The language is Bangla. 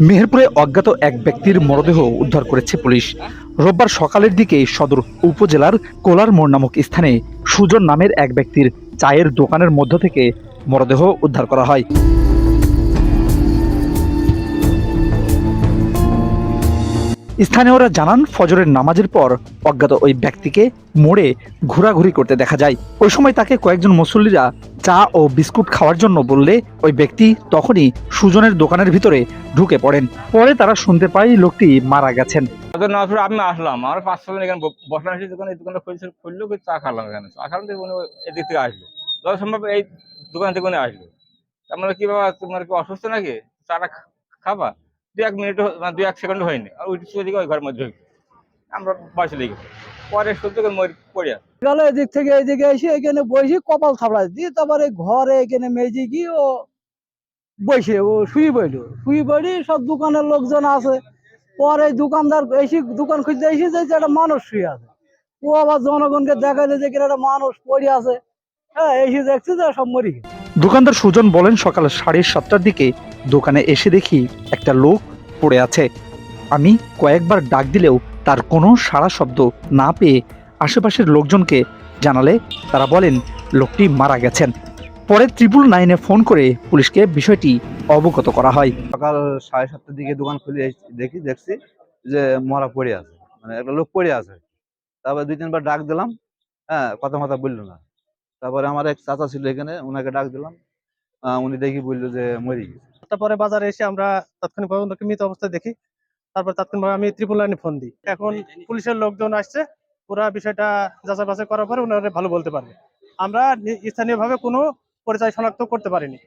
মেহেরপুরে অজ্ঞাত এক ব্যক্তির মরদেহ উদ্ধার করেছে পুলিশ। রোববার সকালের দিকে সদর উপজেলার কোলার মোড় নামক স্থানে সুজন নামের এক ব্যক্তির চায়ের দোকানের মধ্য থেকে মরদেহ উদ্ধার করা হয়। স্থানীয়রা জানান, ফজরের নামাজের পর অজ্ঞাত ওই ব্যক্তিকে মোড়ে ঘোরাঘুরি করতে দেখা যায়। ওই সময় তাকে কয়েকজন মুসল্লিরা চা ও বিস্কুট খাওয়ার জন্য বললে ওই ব্যক্তি তখনই সুজনের দোকানের ভিতরে ঢুকে পড়েন। পরে তারা শুনতে পায় লোকটি মারা গেছেন। আমি আসলাম, আমার পাঁচ ছজন এখানে বসলাম এসে দোকানে, এই দোকানটা খুললো চা খালাম এখানে। চা খালাম উনি এদিক থেকে আসলো। যত সম্ভব এই দোকান থেকে আসলো। আমরা কি বাবা, তোমার কি অসুস্থ নাকি? চাটা খাবা? দু এক মিনিট দু এক সেকেন্ড হয়নি। আর ওই দিকে ওই ঘরের মধ্যে আমরা বসে দিকে পরে সত্যি করে মরি পড়ে গেল এদিক থেকে এদিকে এসে এখানে বসে কপাল থাপড়াই দিয়ে তারপরে ঘরে এখানে মেজে গিয়ে ও বসে ও শুয়ে পড়ল। শুয়ে পড়ি সব দোকানের লোকজন আছে। পরে দোকানদার এসে দোকান খুঁজতে এসে যে একটা মানুষ শুয়ে আছে। ও আবার জনগণকে দেখা যায় যে কিনা একটা মানুষ পড়ে আছে। হ্যাঁ এসে দেখছে যে সব মরি গেছে। দোকানদার সুজন বলেন সকাল সাড়ে সাতটার দিকে দোকানে এসে দেখি একটা লোক পড়ে আছে। আমি কয়েকবার ডাক দিলেও তার কোনো সাড়া শব্দ না পেয়ে আশেপাশের লোকজনকে জানালে তারা বলেন, লোকটি মারা গেছেন। পরে ত্রিপুল নাইনে ফোন করে পুলিশকে বিষয়টি অবগত করা হয়। সকাল সাড়ে সাতটার দিকে দোকান খুলে দেখি, দেখছি যে মরা পড়ে আছে মানে একটা লোক পড়ে আছে। তারপর দুই তিনবার ডাক দিলাম হ্যাঁ কথা মাথা বলল না। তারপরে আমার এক চাচা ছিল এখানে ওনাকে ডাক দিলাম উনি দেখি বলল যে মরি গেছে। তারপরে বাজারে এসে আমরা তাৎক্ষণিকভাবে ওনাকে মৃত অবস্থায় দেখি। তারপর তাৎক্ষণিকভাবে আমি ত্রিপুল লাইনে ফোন দিই। এখন পুলিশের লোকজন আসছে পুরা বিষয়টা যাচাই বাছাই করার পরে ওনারা ভালো বলতে পারবে। আমরা স্থানীয় স্থানীয়ভাবে কোনো পরিচয় শনাক্ত করতে পারিনি।